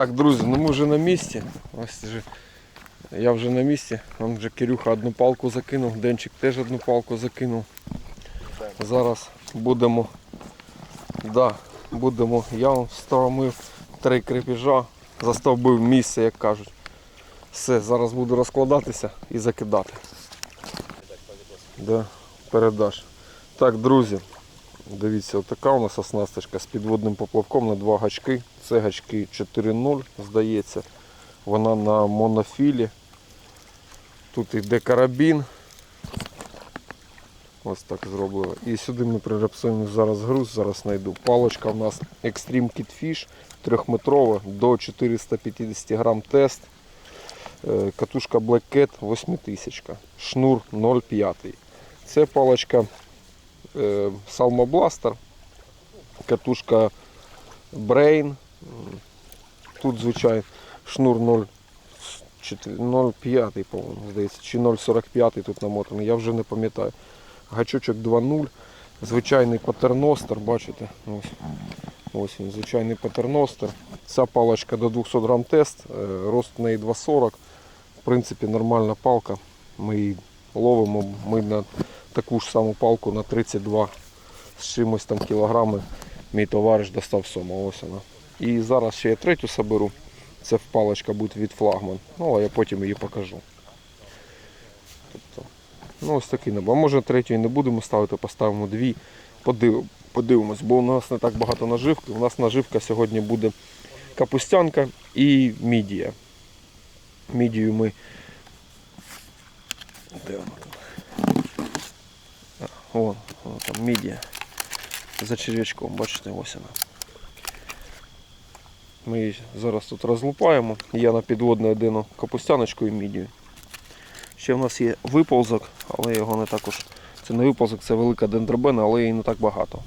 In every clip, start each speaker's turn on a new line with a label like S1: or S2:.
S1: Так, друзі, ну ми вже на місці. Ось вже, я вже на місці. Там вже Кирюха одну палку закинув, Денчик теж одну палку закинув. Зараз будемо. Да, будемо. Я вам встромив три крепежа, застовбив місце, як кажуть. Все, зараз буду розкладатися і закидати. Да, передаш. Так, друзі, Дивіться, отака у нас оснасточка з підводним поплавком на два гачки. Це гачки 4.0, здається. Вона на монофілі. Тут йде карабін. Ось так зроблено. І сюди ми прирепсуємо зараз груз, зараз знайду. Палочка у нас Extreme Kid Fish 3-метрова до 450 грам тест. Е, Катушка Black Cat 8000. Шнур 0,5. Це палочка Blaster, катушка Brain. Тут, звичайно, шнур 0,5, по-моєму, здається, чи 0,45 тут намотаний, я вже не пам'ятаю. Гачочок 2.0, звичайний патерностер, бачите? Ось, ось він, звичайний патерностер. Ця паличка до 200 грам тест, е, рост в неї 2,40. В принципі, нормальна палка. Ми її ловимо, ми на таку ж саму палку на 32 з чимось там кілограми мій товариш достав сома. Ось вона. І зараз ще я третю соберу. Це паличка буде від флагман. Ну, а я потім її покажу. Тобто, ну ось такий набор. Може третьої не будемо ставити, поставимо дві. Подив, подивимось, бо у нас не так багато наживки. У нас наживка сьогодні буде капустянка і мідія. Мідію ми. Де вона А, О, там мідія. За черв'ячком, бачите, ось вона. Ми її зараз тут розлупаємо. Я на підводну одину капустяночку і мідію. Ще в нас є виползок, але його не також. Це не виползок, це велика дендробена, але її не так багато.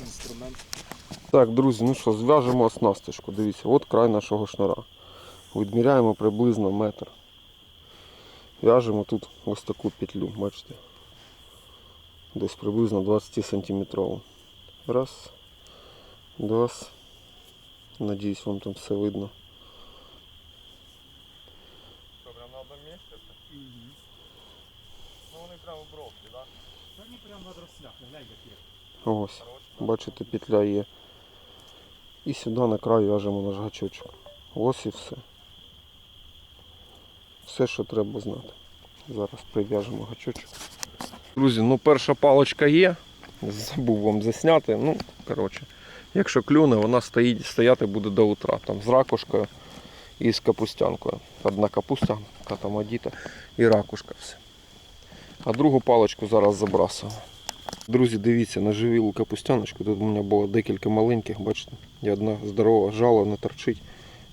S2: Інструмент.
S1: Так, друзі, ну що, зв'яжемо оснасточку. Дивіться, от край нашого шнура. Відміряємо приблизно метр. В'яжемо тут ось таку петлю, бачите? Десь приблизно 20 сантиметрову. Раз, два. Надіюсь, вам там все видно.
S2: Що, прям на одному місці? це? Ну вони прямо бровки, так?
S3: Та ні, прям над рослях, глянь, як є.
S1: Ось, бачите, петля є. І сюди на край в'яжемо наш гачочок. Ось і все. Все, що треба знати. Зараз прив'яжемо гачочок. Друзі, ну перша паличка є. Забув вам засняти. Ну, коротше, якщо клюне, вона стоїть, стояти буде до утра. Там з ракушкою і з капустянкою. Одна капуста, катамадіта і ракушка все. А другу паличку зараз забрасуємо. Друзі, дивіться, на живілу капустяночку. Тут у мене було декілька маленьких, бачите. І одна здорова жала не торчить.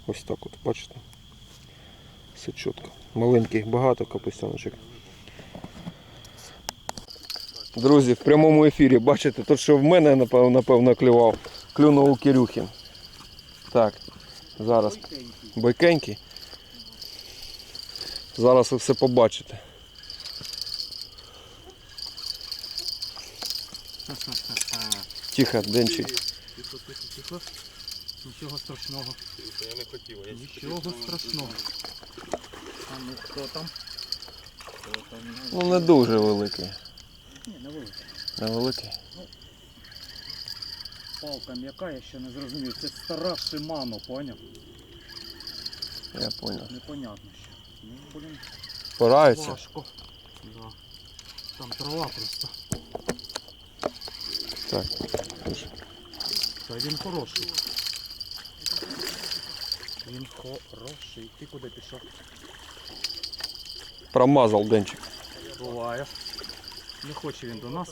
S1: Ось так от, бачите. Все чітко. Маленьких багато капустяночок. Друзі, в прямому ефірі, бачите, тут що в мене напевно, напевно клював. Клюнув у Кирюхи. Так, зараз бойкенький. Зараз ви все побачите. Тихо, Денчик.
S3: Тихо, тихо, тихо. Нічого страшного.
S2: Я не хотів, я
S3: Нічого страшного. А ну хто там? Хто там?
S1: Ну не дуже великий.
S3: Ні, не велика.
S1: Невеликий.
S3: Палка м'яка, я ще не зрозумів. Це стара Шимано, поняв?
S1: Я понял.
S3: Непонятно ще. Ну, блін,
S1: Порається.
S3: важко. Да. Там трава просто.
S1: Так.
S3: Та він хороший. Він хороший. Ти куди пішов?
S1: Промазав Денчик.
S3: Буває. Не хоче він до нас.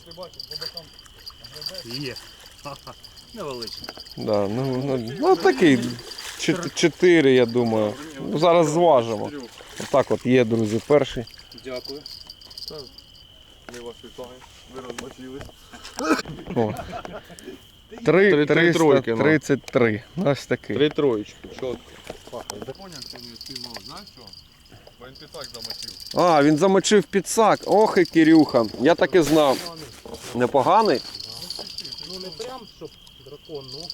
S3: Є. Ха-ха. Невеличкий.
S1: Да, ну, ну, ну такий. чот- Чотири, я думаю. Ну, зараз зважимо. Отак от є, друзі, перший.
S2: Дякую. Ми вас вітаємо. Ви розмочились.
S1: О. Три,
S2: Три- три тройки, ну.
S1: 33. Ось такий.
S2: Три троєчки, чітко. Поняв, що не спіймав, знаєш що? Бо він пісак замочив.
S1: А, він замочив підсак. Ох і Кирюха. Я так і знав. Непоганий?
S3: Ну не прям, щоб дракон, ну.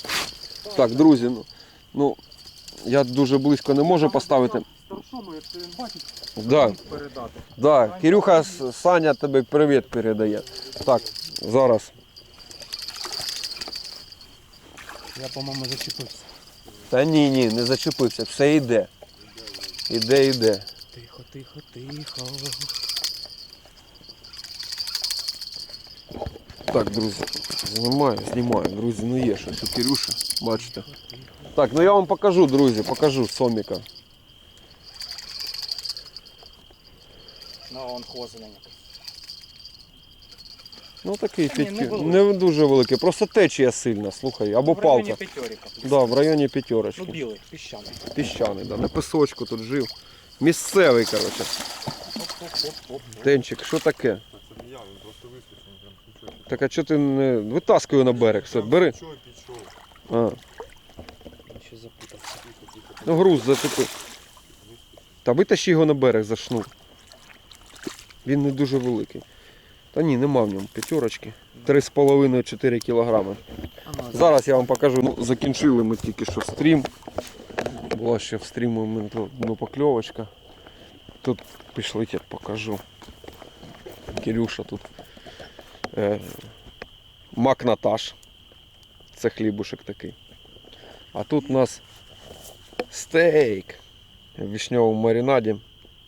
S1: Так, друзі, ну, ну я дуже близько не можу поставити.
S3: Старшому, якщо він бачить,
S1: Да,
S3: передати.
S1: да. Кирюха С- Саня тобі привіт передає. Так, зараз.
S3: Я, по-моєму, зачепився.
S1: Та ні, ні, не зачепився, все йде. Іде, іде.
S3: Тихо, тихо, тихо.
S1: Так, друзі, знімаю, знімаю. Друзі, ну є щось у Кирюші, бачите. Так, ну я вам покажу, друзі, покажу соміка.
S3: На он хвозлення.
S1: Ну такий
S3: Та ні, не великий.
S1: Не дуже великий, просто течія сильна, слухай, або
S3: В районі
S1: палка.
S3: п'ятерика.
S1: Да, в районі
S3: Ну, білий, піщаний.
S1: Піщаний, да, на пісочку тут жив. Місцевий, коротше. Денчик, що таке?
S2: Це не я, він просто вискочив, прям.
S1: Так а чого ти не. Витаскуй його на берег, все, бери.
S2: Пішов.
S1: А,
S3: Ще запутався.
S1: ну груз зацепи. Та витащи його на берег за шнур. Він не дуже великий. Та ні, нема в ньому п'ятерочки. 3,5-4 кілограми.
S3: Ну,
S1: Зараз я вам покажу. Ну, закінчили ми тільки що стрім. Була ще в стріму ну, покльовочка. Тут пішли, я покажу. Кирюша тут. Е, мак Наташ. Це хлібушек такий. А тут у нас стейк в вишньовому маринаді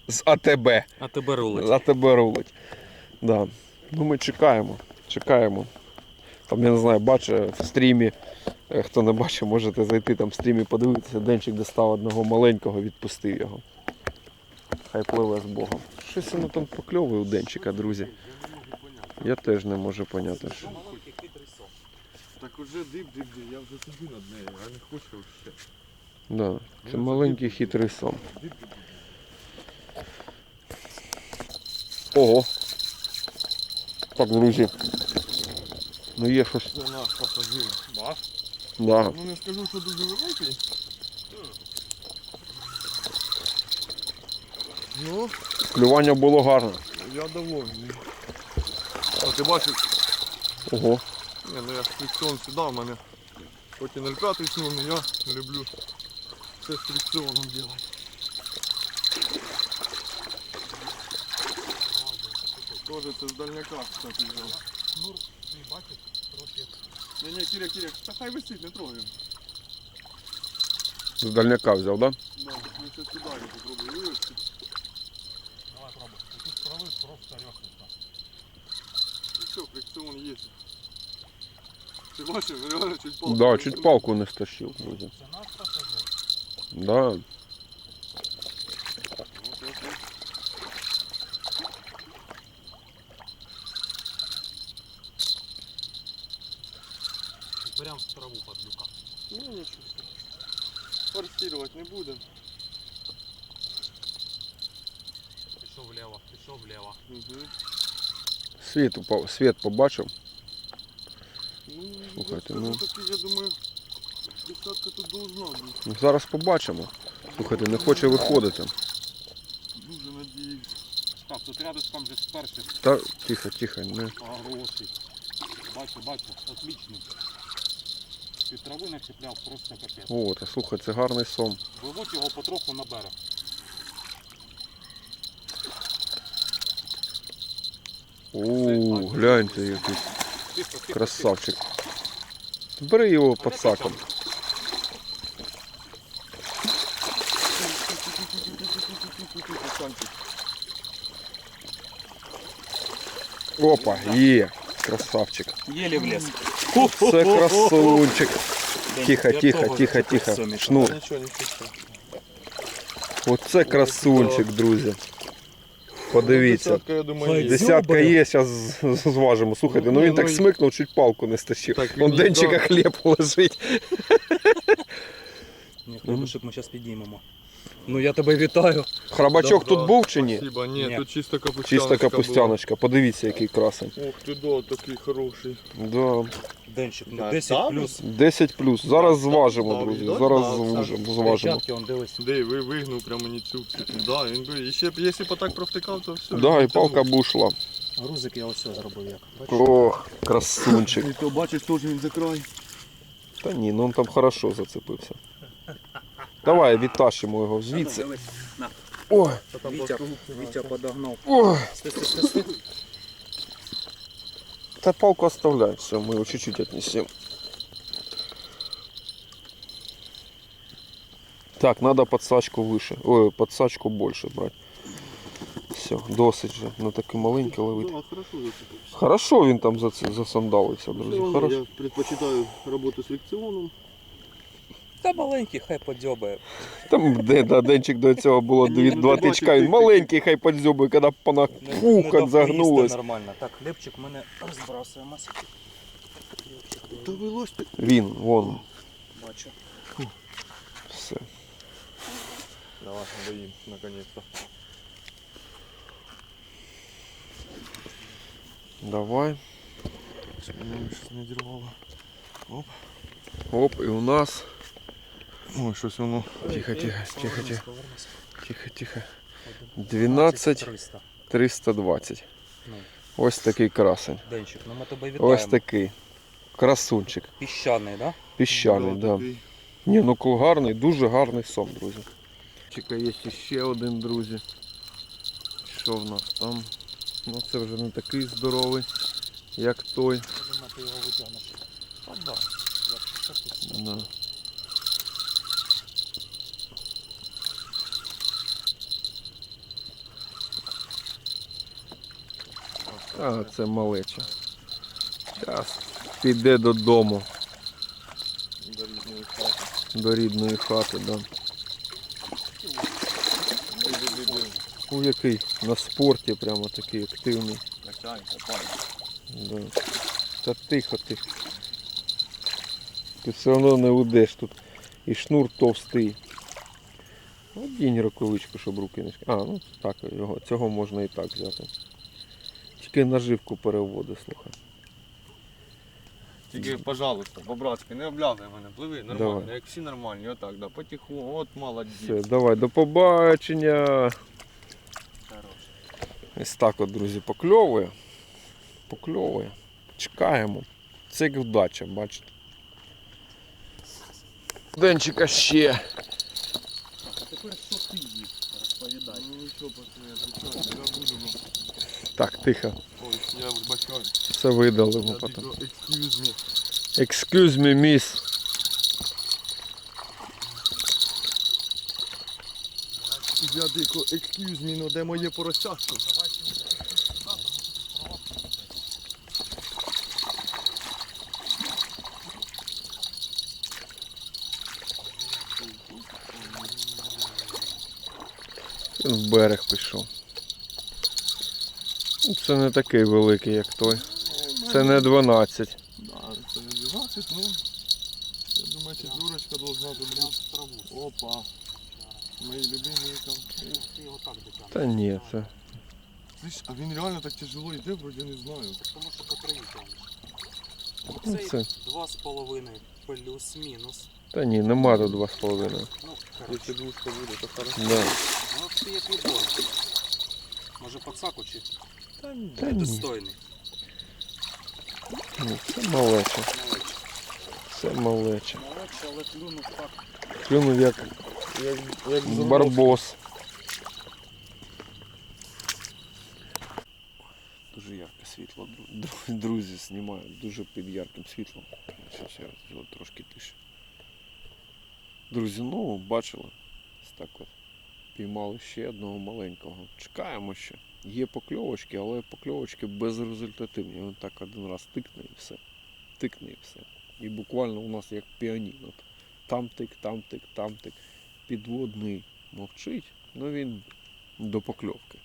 S1: з АТБ.
S3: А тебе рулить.
S1: За тебе рулить. Да. Ну ми чекаємо. Чекаємо. Там я не знаю, бачу в стрімі. Е, Хто не бачив, можете зайти там в стрімі, подивитися. Денчик достав одного маленького, відпустив його. Хай пливе з Богом. Щось воно там покльовує у Денчика, друзі. Я теж не можу поняти. Що.
S2: Так уже дип, дип, дип, я вже сиджу над нею, а не хочу ще.
S1: Да. Це маленький хитрий сом. Ого. Так, друзі. Ну є щось.
S2: Це наш пасажир. Да?
S1: Да.
S2: Ну не скажу, що дуже великий. Ну,
S1: Клювання було гарне.
S2: я довольний. А ти бачиш,
S1: Ого.
S2: ні, ну я фрикціон сюди, в мене хоч і 0,5 шнур, але я люблю все з фрикціоном робити. Тоже це з дальняка, кстати, взяв.
S3: Шнур, ти бачиш, трохи.
S2: Ні, ні, Кіря, Кіря, та хай висить, не трогай.
S1: З дальняка взяв, да?
S2: Да, я ще сюди я попробую вивести.
S3: Давай пробуй. Тут справи просто легко.
S2: І все, фрикціон є. Ти бачиш, реально чуть палку.
S1: Да, чуть палку не стащив, друзі.
S3: Це наш пасажир.
S1: Да.
S3: Прям в траву под люка.
S2: Ну нічого. страшного. Форсировать не будемо.
S3: Пішов вліво, пішов вліво.
S2: Угу.
S1: Світ, упав- світ побачив.
S2: Ну,
S1: Слухайте,
S2: я
S1: ну.
S2: скажу таки, я думаю, десятка тут должна бути.
S1: Ну, Зараз побачимо. Слухайте, не хоче виходити.
S2: Дуже надіюсь.
S3: Так, тут рядышком же з перших
S1: Та тихо, тихо, не.
S3: хороший. Бачу, бачу, отличний. Під трави не чіпляв, просто капець.
S1: О, та слухай, це гарний сом.
S3: Виводь його потроху на берег.
S1: О, гляньте який красавчик. Бери його під саком. Опа, є. Красавчик.
S3: Єлі влез.
S1: Це красунчик. Тихо, тихо, тихо, тихо. Шнур. Оце красунчик, друзі. Подивіться.
S2: Десятка, є.
S1: Зараз зважимо. Слухайте, ну він так
S2: Ну,
S1: смикнув, чуть палку не стащив. Он денчика хліб лежить.
S3: Ні, хлібушек ми зараз підіймемо. Ну я тебе вітаю.
S1: Храбачок тут був чи ні?
S2: Спасибо. Ні,
S3: Ні.
S2: тут чисто капустяночка
S1: Чиста
S2: була.
S1: капустяночка. Подивіться, який красень.
S2: Ух ти, да, такий хороший.
S1: Да.
S3: Денчик, ну 10 плюс.
S1: 10 плюс. Зараз зважимо,
S2: да,
S1: друзі.
S2: да,
S1: Зараз
S2: да,
S1: зважимо. зважимо.
S3: Печатки, он дивись.
S2: Де, ви вигнув прямо мені цю. Да, він би, і ще б, якщо б отак провтикав, то все.
S1: Да, і палка
S2: тягнув.
S1: бушла.
S3: Грузик я ось зробив як. Бачиш?
S1: Ох, красунчик.
S2: І то бачиш, теж він за край.
S1: Та ні, ну он там хорошо зацепився. Давай відтащимо його звідси. Ой,
S2: Та
S3: Вітя, Вітя подогнав. сти.
S1: Та палку оставляй, все, мы его чуть-чуть отнесем. Так, надо подсачку выше. Ой, подсачку больше брать. Все, досить же. Ну такий маленький ловить.
S2: Да, хорошо
S1: він там засандалився, друзі. Хорошо.
S2: Я предпочитаю роботу з фрикціоном.
S3: Та маленький, хай подзьобає.
S1: Там де, да, денчик до цього було дві, два тичка. Він маленький, хай подзьобує, коли пана
S3: Не- не
S1: загнулось.
S3: нормально. Так, хлібчик ми не розбрасуємо. Хлібчик,
S2: Та.
S1: Він, вон,
S3: бачу.
S1: все.
S2: Давай, доїм, наконец-то.
S1: Давай.
S2: Щоб мене щось не дірвало.
S1: Оп, і у нас.
S2: Ой, щось воно.
S1: Тихо, тихо, тихо, тихо, тихо, тихо. 12 320.
S3: Ну.
S1: Ось такий красень.
S3: Денчик, ну ми тебе вітаємо.
S1: Ось такий. Красунчик.
S3: Піщаний, да?
S1: Піщаний, да. Ні, ну гарний, дуже гарний сон, друзі. Чекай, є ще один, друзі. Що в нас там? Ну це вже не такий здоровий, як той.
S3: Думаю, ти його витягнеш. Да. Якщо що, то
S1: Да. А, це малеча. Зараз піде додому,
S2: До рідної хати.
S1: до рідної хати, да. У який на спорті прямо такий активний. Да. Та тихо, тихо. Ти все одно не уйдеш тут. І шнур товстий. Одінь рукавичку, щоб руки не А, ну так, його, цього можна і так взяти. Тільки наживку переводи, слухай.
S2: Тільки, пожалуйста, по-братськи, не облявай мене, пливи нормально,
S1: Давай.
S2: як всі нормальні, отак, да, потиху, от молодець.
S1: Все, давай, до побачення.
S3: Хорош.
S1: Ось так от, друзі, покльовує. Покльовує. Чекаємо. Це як вдача, бачите. Денчика ще.
S3: А тепер що ти їв? Розповідай.
S2: Ну нічого, пацани, я буду.
S1: Так, тихо.
S2: Ой, я вибачаю.
S1: Все видалимо потім.
S2: excuse me.
S1: Excuse me, miss.
S2: Я дико, excuse me, ну де моє поросятко?
S1: Він в берег пішов. Це не такий великий, як той. Це не 12.
S2: Да, це не 12, ну. Я думаю, четверочка должна тут бути.
S3: в траву.
S2: Опа. Мої любимі там.
S1: Та ні, це.
S2: Слышь, а він реально так тяжело йде, вроді не знаю.
S3: Тому що по траві.
S1: Ну,
S3: Оцей
S1: це.
S3: два з половиною плюс-мінус.
S1: Та ні, нема тут 2,5.
S3: Ну,
S2: Якщо двушка буде, то хорошо.
S1: Да.
S3: Ну, ти як вибор. Може пацаку чи
S1: Та ні.
S3: достойний.
S1: ні, Це малеча.
S3: Малечий.
S1: Це малеча.
S3: Малечий, але клюнув так.
S1: Клюнув як
S2: Як, як
S1: барбос. Дуже ярке світло, дру- дру- друзі, знімаю дуже під ярким світлом. Зараз я зроблю трошки тише. Друзі, ну бачили. Ось так от. Піймали ще одного маленького. Чекаємо ще. Є покльовочки, але покльовочки безрезультативні. Він так один раз тикне і все. Тикне і все. І буквально у нас як піаніно. Там тик, там тик, там тик. Підводний мовчить, але він до покльовки.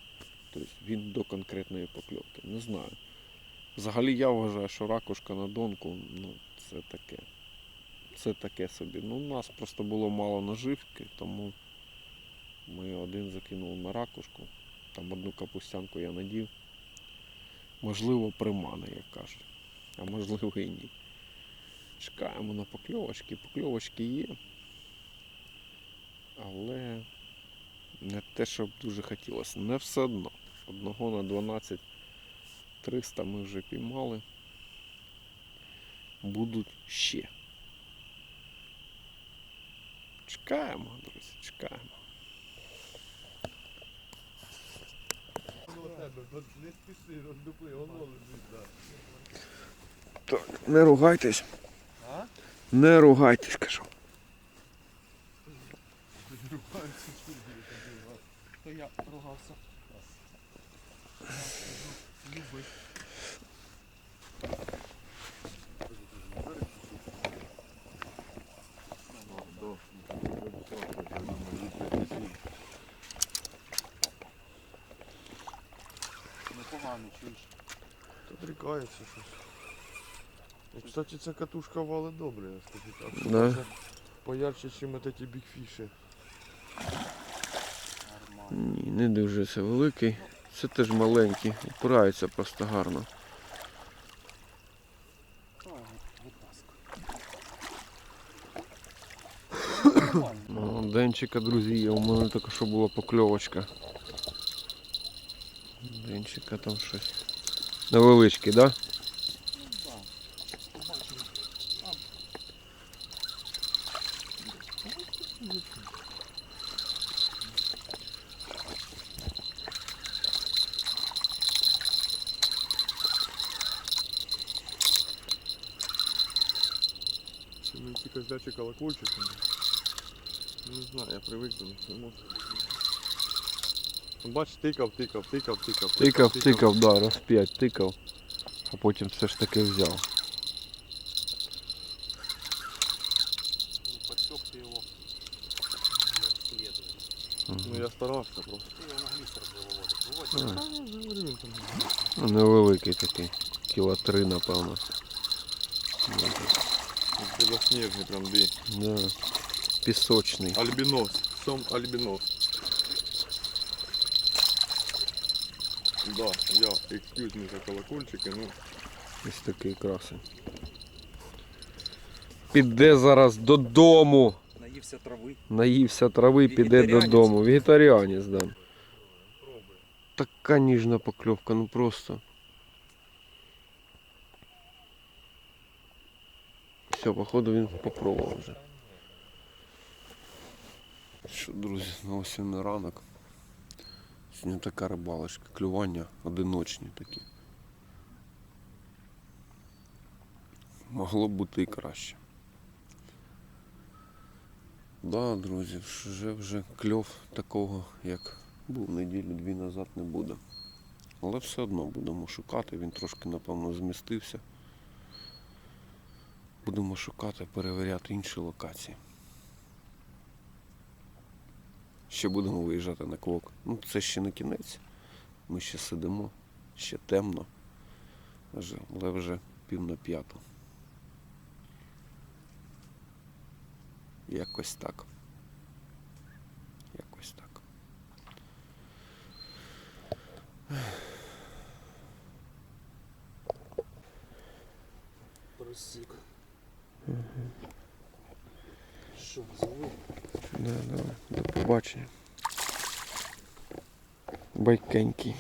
S1: Тобто він до конкретної покльовки. Не знаю. Взагалі я вважаю, що ракушка на донку, ну, це таке. Це таке собі. Ну, у нас просто було мало наживки, тому ми один закинули на ракушку. Там одну капустянку я надів. Можливо, примане, як кажуть. А можливо і ні. Чекаємо на покльовочки. Покльовочки є. Але не те, що б дуже хотілося. Не все одно. Одного на 12 300 ми вже піймали. Будуть ще. Чекаємо, друзі, чекаємо.
S2: Не спіши, роздупли, воно лежить,
S1: Так, не ругайтесь.
S2: А?
S1: Не ругайтесь, кажу.
S2: То я ругався. Любий.
S3: Непогано, чуєш.
S2: Тут рікається щось. І, кстати, ця катушка валить добре, я скажу так.
S1: Да.
S2: Поярче, ніж от ці.
S3: Нормально.
S1: Ні, не дуже це великий. Це теж маленький. Упирається просто гарно. Ну, Денчика, друзі, є. У мене тільки що була покльовочка. Денчика там щось. Невеличкий, так? Да?
S2: Це мені ці козлячі колокольчики. Не знаю, я привик до них, не можу. Ну, Бач, тикав, тикав, тикав, тикав.
S1: Тикав, тикав, да, раз п'ять тикав, а потім все ж таки взяв.
S3: Ну, подсек ты его как следует.
S1: Мгм.
S2: Ну я старався просто.
S3: Ты его на глиссер выводишь. Выводишь.
S1: А,
S2: Та я ж говорю, він там.
S1: ну, невеликий такий. Кіла три, напевно.
S2: Білосніжний прям дві.
S1: Да. Пісочний.
S2: Альбінос. Сом альбінос. Да, я excuse me за колокольчики, ну.
S1: Ось такий красень. Піде зараз додому.
S3: Наївся трави.
S1: Наївся трави, піде додому. Вегетаріанець, да. Така ніжна покльовка, ну просто. Все, походу він попробував вже. Що, друзі, на осінний ранок. Сьогодні така рибалочка, клювання одиночні такі. Могло б бути і краще. Да, друзі, вже вже кльов такого, як був неділю-дві назад, не буде. Але все одно будемо шукати, він трошки, напевно, змістився. Будемо шукати, перевіряти інші локації. Ще будемо виїжджати на квок. Ну, це ще не кінець. Ми ще сидимо, ще темно. Але вже пів на п'яту. Якось так. Якось так.
S3: Просік. Що?
S1: Да, давай. До побачення. Байкенький.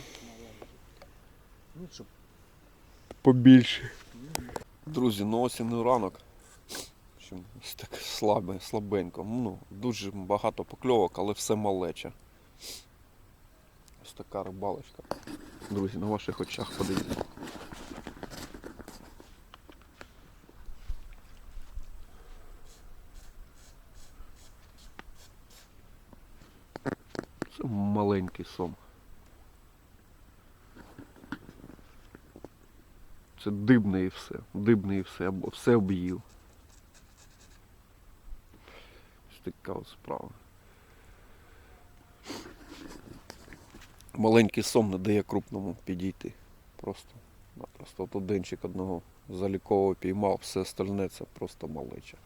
S1: Побільше. Друзі, ну осінний ранок. Так слабе, слабенько. Ну, дуже багато покльовок, але все малече. Ось така рибалочка. Друзі, на ваших очах подивіться. Це маленький сом. Це дибне і все. Дибне і все, або все об'їв. Така от справа. Маленький сом не дає крупному підійти. Просто. Напросто от денчик одного залікового піймав, все остальне це просто малеча.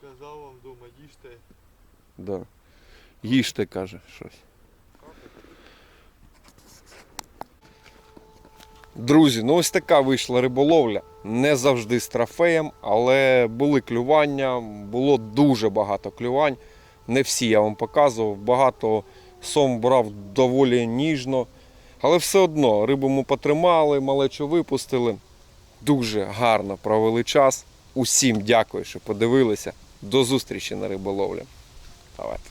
S2: Казав вам вдома, їжте.
S1: Да. Їжте, каже, щось. Друзі, ну ось така вийшла риболовля. Не завжди з трофеєм, але були клювання, було дуже багато клювань. Не всі я вам показував. Багато сом брав доволі ніжно. Але все одно рибу ми потримали, малечу випустили. Дуже гарно провели час. Усім дякую, що подивилися. До зустрічі на риболовлі. Давайте.